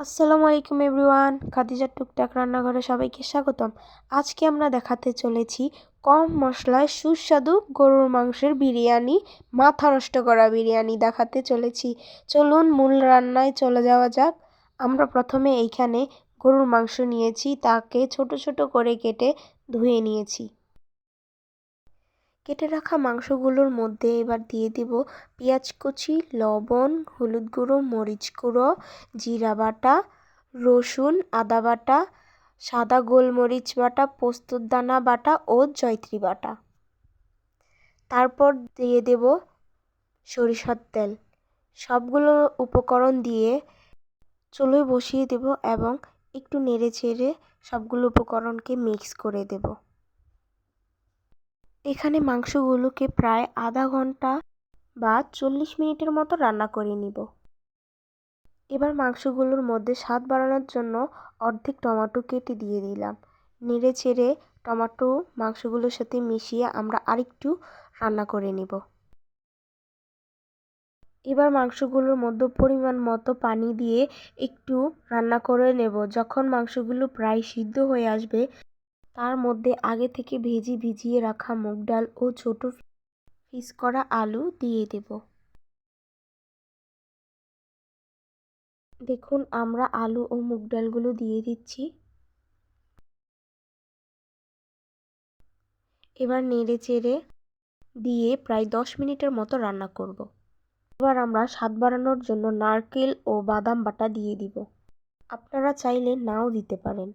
আসসালামু আলাইকুম এভরিওয়ান, খাদিজার টুকটাক রান্নাঘরে সবাইকে স্বাগতম। আজকে আমরা দেখাতে চলেছি কম মশলায় সুস্বাদু গরুর মাংসের বিরিয়ানি, মাথা নষ্ট করা বিরিয়ানি দেখাতে চলেছি। চলুন মূল রান্নায় চলে যাওয়া যাক। আমরা প্রথমে এইখানে গরুর মাংস নিয়েছি, তাকে ছোট ছোট করে কেটে ধুয়ে নিয়েছি। কেটে রাখা মাংসগুলোর মধ্যে এবার দিয়ে দিব পেঁয়াজ কুচি, লবণ, হলুদ গুঁড়ো, মরিচ গুঁড়ো, জিরা বাটা, রসুন, আদা বাটা, সাদা গোলমরিচ বাটা, পোস্তর দানা বাটা ও জয়ত্রী বাটা। তারপর দিয়ে দেব সরিষার তেল। সবগুলো উপকরণ দিয়ে চুলোয় বসিয়ে দেব এবং একটু নেড়ে চেড়ে সবগুলো উপকরণকে মিক্স করে দেব। এখানে মাংসগুলোকে প্রায় আধা ঘণ্টা বা চল্লিশ মিনিটের মতো রান্না করে নিব। এবার মাংসগুলোর মধ্যে স্বাদ বাড়ানোর জন্য অর্ধেক টমেটো কেটে দিয়ে দিলাম। নেড়ে চেড়ে টমেটো মাংসগুলোর সাথে মিশিয়ে আমরা আরেকটু রান্না করে নিব। এবার মাংসগুলোর মধ্যে পরিমাণ মতো পানি দিয়ে একটু রান্না করে নেব। যখন মাংসগুলো প্রায় সিদ্ধ হয়ে আসবে তার মধ্যে আগে থেকে ভেজি ভিজিয়ে রাখা মুগ ডাল ও ছোট পিস করা আলু দিয়ে দেব। দেখুন, আমরা আলু ও মুগ ডালগুলো দিয়ে দিচ্ছি। এবার নেড়ে চেড়ে দিয়ে প্রায় দশ মিনিটের মতো রান্না করব। এবার আমরা স্বাদ বাড়ানোর জন্য নারকেল ও বাদাম বাটা দিয়ে দিব। আপনারা চাইলে নাও দিতে পারেন।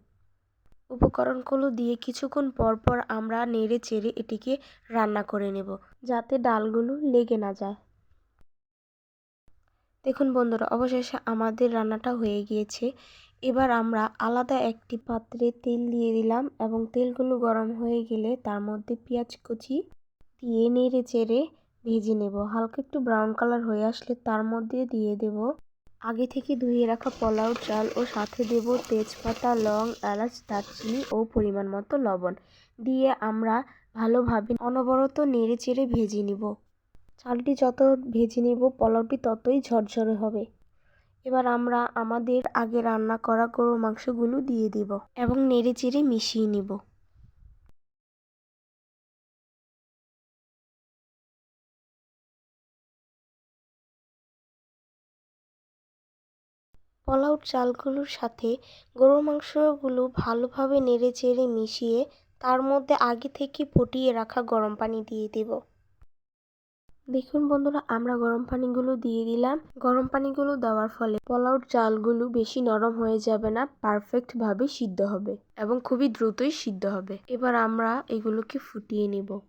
উপকরণগুলো দিয়ে কিছুক্ষণ পর পর আমরা নেড়ে চেড়ে এটিকে রান্না করে নেব, যাতে ডালগুলো লেগে না যায়। দেখুন বন্ধুরা, অবশেষে আমাদের রান্নাটা হয়ে গিয়েছে। এবার আমরা আলাদা একটি পাত্রে তেল দিয়ে দিলাম এবং তেলগুলো গরম হয়ে গেলে তার মধ্যে পেঁয়াজ কুচি দিয়ে নেড়ে চেড়ে ভেজে নেব। হালকা একটু ব্রাউন কালার হয়ে আসলে তার মধ্যে দিয়ে দেব আগে থেকে ধুয়ে রাখা পোলাও, চাল ও সাথে দেব তেজপাতা, লং, এলাচ, দারচিনি ও পরিমাণ মতো লবণ। দিয়ে আমরা ভালোভাবে অনবরত নেড়ে চেড়ে ভেজে নিব। চালটি যত ভেজে নিব, পোলাওটি ততই ঝরঝরে হবে। এবার আমরা আমাদের আগে রান্না করা গরুর মাংসগুলো দিয়ে দিব এবং নেড়ে চেড়ে মিশিয়ে নিব। পোলাও চালগুলোর সাথে গরুর মাংসগুলো ভালোভাবে নেড়ে চেড়ে মিশিয়ে তার মধ্যে আগে থেকে ফুটিয়ে রাখা গরম পানি দিয়ে দেব। দেখুন বন্ধুরা, আমরা গরম পানিগুলো দিয়ে দিলাম। গরম পানিগুলো দেওয়ার ফলে পোলাওর চালগুলো বেশি নরম হয়ে যাবে না, পারফেক্টভাবে সিদ্ধ হবে এবং খুবই দ্রুতই সিদ্ধ হবে। এবার আমরা এগুলোকে ফুটিয়ে নেব।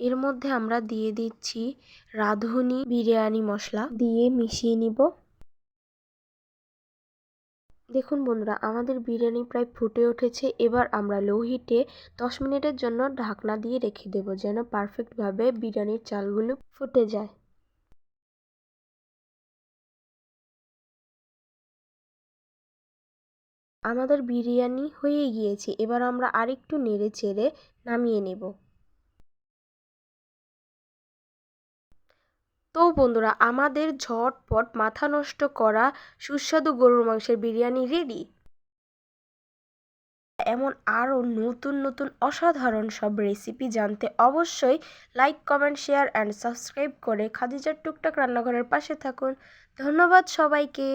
এর মধ্যে আমরা দিয়ে দিচ্ছি রাঁধুনি বিরিয়ানি মশলা। দিয়ে মিশিয়ে নিব। দেখুন বন্ধুরা, আমাদের বিরিয়ানি প্রায় ফুটে উঠেছে। এবার আমরা লো হিটে দশ মিনিটের জন্য ঢাকনা দিয়ে রেখে দেব যেন পারফেক্টভাবে বিরিয়ানির চালগুলো ফুটে যায়। আমাদের বিরিয়ানি হয়ে গিয়েছে। এবার আমরা আরেকটু নেড়ে চেড়ে নামিয়ে নেব। তো বন্ধুরা, আমাদের ঝটপট মাথা নষ্ট করা সুস্বাদু গরুর মাংসের বিরিয়ানি রেডি এমন আরও নতুন নতুন অসাধারণ সব রেসিপি জানতে অবশ্যই like comment share and subscribe করে খাদিজার টুকটাক রান্নাঘরের পাশে থাকুন। ধন্যবাদ সবাইকে।